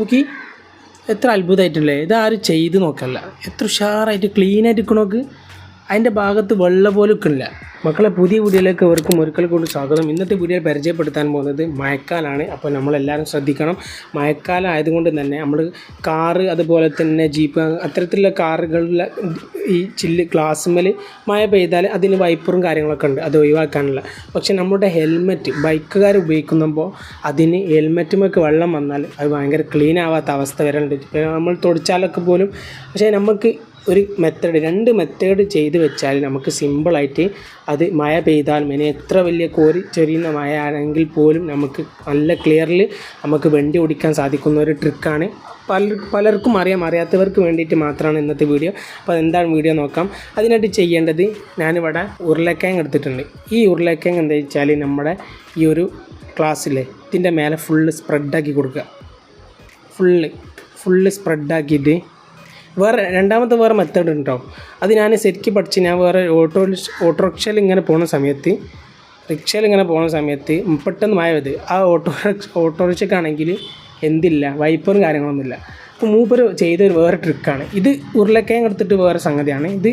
നോക്കി. എത്ര അത്ഭുതമായിട്ടുണ്ടല്ലേ ഇതാരും ചെയ്ത് നോക്കല്ല. എത്ര ഉഷാറായിട്ട് ക്ലീനായിട്ട് നിൽക്കണോക്ക് അതിന്റെ ഭാഗത്ത് വെള്ള പോലും നിൽക്കണില്ല മക്കളെ പുതിയ വീഡിയോയിലേക്ക് അവർക്കും ഒരിക്കൽ കൊണ്ട് സ്വാഗതം. ഇന്നത്തെ വീഡിയോയിൽ പരിചയപ്പെടുത്താൻ പോകുന്നത് മഴക്കാലാണ്. അപ്പോൾ നമ്മളെല്ലാവരും ശ്രദ്ധിക്കണം. മഴക്കാലം ആയതുകൊണ്ട് തന്നെ നമ്മൾ കാറ് അതുപോലെ തന്നെ ജീപ്പ് അത്തരത്തിലുള്ള കാറുകളിലെ ഈ ചില്ല് ഗ്ലാസ്മൽ മഴ പെയ്താൽ അതിന് വൈപ്പറും കാര്യങ്ങളൊക്കെ ഉണ്ട്. അത് ഒഴിവാക്കാനുള്ള പക്ഷെ നമ്മുടെ ഹെൽമെറ്റ് ബൈക്കുകാർ ഉപയോഗിക്കുമ്പോൾ അതിന് ഹെൽമെറ്റുമൊക്കെ വെള്ളം വന്നാൽ അത് ഭയങ്കര ക്ലീൻ ആവാത്ത അവസ്ഥ ഇപ്പോൾ നമ്മൾ തുടച്ചാലൊക്കെ പോലും പക്ഷേ നമുക്ക് ഒരു മെത്തേഡ് രണ്ട് മെത്തേഡ് ചെയ്ത് വെച്ചാൽ നമുക്ക് സിമ്പിളായിട്ട് അത് മഴ പെയ്താൽ ഇനി എത്ര വലിയ കോരി ചെറിയുന്ന മഴ ആണെങ്കിൽ പോലും നമുക്ക് നല്ല ക്ലിയറിൽ നമുക്ക് വണ്ടി ഓടിക്കാൻ സാധിക്കുന്ന ഒരു ട്രിക്കാണ് പല പലർക്കും അറിയാം അറിയാത്തവർക്ക് വേണ്ടിയിട്ട് മാത്രമാണ് ഇന്നത്തെ വീഡിയോ അപ്പോൾ എന്താണ് വീഡിയോ നോക്കാം. അതിനായിട്ട് ചെയ്യേണ്ടത് ഞാനിവിടെ ഉരുളക്കിഴങ്ങ് എടുത്തിട്ടുണ്ട്. ഈ ഉരുളക്കിഴങ്ങ് എന്താ വെച്ചാൽ നമ്മുടെ ഈ ഒരു ക്ലാസ്സിലെ ഇതിന്റെ മേലെ ഫുള്ള് സ്പ്രെഡാക്കി കൊടുക്കുക. ഫുള്ള് ഫുള്ള് സ്പ്രെഡാക്കിയിട്ട് വേറെ രണ്ടാമത്തെ വേറെ മെത്തേഡ് ഉണ്ടോ? അത് ഞാൻ ശരിക്കും പഠിച്ച് ഞാൻ വേറെ ഓട്ടോ ഓട്ടോറിക്ഷയിൽ ഇങ്ങനെ പോകുന്ന സമയത്ത് റിക്ഷയിൽ ഇങ്ങനെ പോകുന്ന സമയത്ത് പെട്ടെന്ന് മഴ പെയ്ത്. ആ ഓട്ടോ ഓട്ടോറിക്ഷക്കാണെങ്കിൽ എന്തില്ല വൈപ്പറും കാര്യങ്ങളൊന്നുമില്ല. അപ്പോൾ മൂപ്പർ ചെയ്തൊരു വേറെ ട്രിക്കാണ് ഇത് ഉരുളക്കിഴങ്ങ് എടുത്തിട്ട് വേറെ സംഗതിയാണ്. ഇത്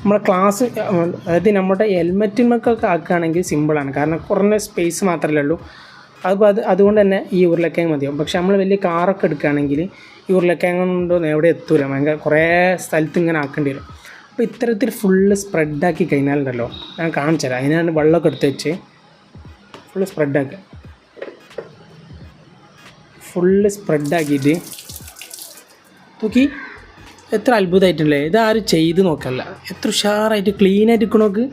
നമ്മളെ ക്ലാസ് അതായത് നമ്മുടെ ഹെൽമെറ്റിനൊക്കെ ആക്കുകയാണെങ്കിൽ സിമ്പിളാണ് കാരണം കുറഞ്ഞ സ്പേസ് മാത്രമല്ലേ ഉള്ളൂ. അപ്പോൾ അത് അതുകൊണ്ട് തന്നെ ഈ ഉരുളക്കിഴങ്ങ് മതിയാവും പക്ഷേ നമ്മൾ വലിയ കാറൊക്കെ എടുക്കുകയാണെങ്കിൽ ഈ ഉരുളക്കിഴങ്ങ് കൊണ്ടൊന്നും എവിടെ എത്തൂല. ഭയങ്കര കുറേ സ്ഥലത്ത് ഇങ്ങനെ ആക്കേണ്ടി വരും. അപ്പോൾ ഇത്തരത്തിൽ ഫുള്ള് സ്പ്രെഡാക്കി കഴിഞ്ഞാലുണ്ടല്ലോ ഞാൻ കാണിച്ചു തരാം. അതിനാണ് വെള്ളമൊക്കെ എടുത്ത് വെച്ച് ഫുള്ള് സ്പ്രെഡാക്കുക ഫുള്ള് സ്പ്രെഡാക്കിയിട്ട് നോക്കി. എത്ര അത്ഭുതമായിട്ടില്ലേ ഇതാരും ചെയ്ത് നോക്കല്ല. എത്ര ഉഷാറായിട്ട് ക്ലീനായിട്ട് ഇരിക്കണോക്ക്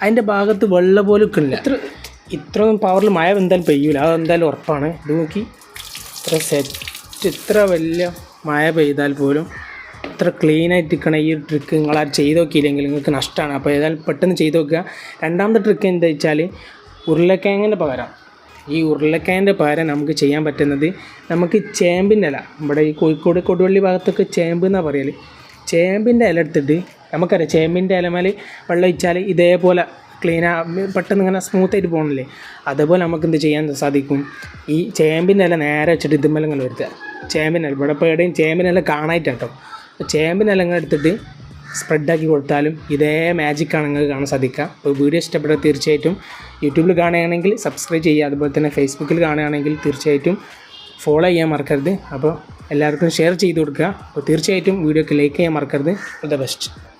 അതിന്റെ ഭാഗത്ത് വെള്ളം പോലും ഇല്ല എത്ര ഇത്രയും പവറിൽ മഴ എന്തായാലും പെയ്യൂല. അതെന്തായാലും ഉറപ്പാണ്. ഇത് നോക്കി. ഇത്ര സെറ്റ് ഇത്ര വലിയ മഴ പെയ്താൽ പോലും ഇത്ര ക്ലീനായിട്ട് ഇരിക്കണം ഈ ട്രിക്ക് നിങ്ങൾ ആ ചെയ്ത് നോക്കിയില്ലെങ്കിൽ നിങ്ങൾക്ക് നഷ്ടമാണ് അപ്പോൾ ഏതായാലും പെട്ടെന്ന് ചെയ്ത് നോക്കുക. രണ്ടാമത്തെ ട്രിക്ക് എന്താ വെച്ചാൽ ഉരുളക്കിഴങ്ങിന്റെ പകരം. ഈ ഉരുളക്കിഴങ്ങിന്റെ പകരം നമുക്ക് ചെയ്യാൻ പറ്റുന്നത് നമുക്ക് ചേമ്പിന്റെ ഇല. നമ്മുടെ ഈ കോഴിക്കോട് കൊടുവള്ളി ഭാഗത്തൊക്കെ ചേമ്പ് എന്നാണ് പറയൽ ചേമ്പിന്റെ ഇല എടുത്തിട്ട് നമുക്കറിയാം ചേമ്പിന്റെ ഇലമേൽ വെള്ളം ഒഴിച്ചാൽ ഇതേപോലെ ക്ലീൻ പെട്ടെന്ന് ഇങ്ങനെ സ്മൂത്ത് ആയിട്ട് പോകണില്ലേ അതേപോലെ നമുക്ക് എന്ത് ചെയ്യാൻ സാധിക്കും? ഈ ചേമ്പിന്റെ ഇല നേരെ വെച്ചിട്ട് ഇതുമ്മേലെ ഇങ്ങനെ വരുത്തുക. ചേമ്പിന്റെ ഇല ഇവിടെ ഇപ്പോൾ എവിടെയും ചേമ്പിന്റെ ഇല കാണായിട്ട് ചേമ്പിന്റെ ഇല ഇങ്ങനെ എടുത്തിട്ട് സ്പ്രെഡാക്കി കൊടുത്താലും ഇതേ മാജിക്കാണ് നിങ്ങൾക്ക് കാണാൻ സാധിക്കുക. അപ്പോൾ വീഡിയോ ഇഷ്ടപ്പെട്ട തീർച്ചയായിട്ടും യൂട്യൂബിൽ കാണുകയാണെങ്കിൽ സബ്സ്ക്രൈബ് ചെയ്യുക. അതുപോലെ തന്നെ ഫേസ്ബുക്കിൽ കാണുകയാണെങ്കിൽ തീർച്ചയായിട്ടും ഫോളോ ചെയ്യാൻ മറക്കരുത്. അപ്പോൾ എല്ലാവർക്കും ഷെയർ ചെയ്ത് കൊടുക്കുക. അപ്പോൾ തീർച്ചയായിട്ടും വീഡിയോക്ക് ലൈക്ക് ചെയ്യാൻ മറക്കരുത്. All the best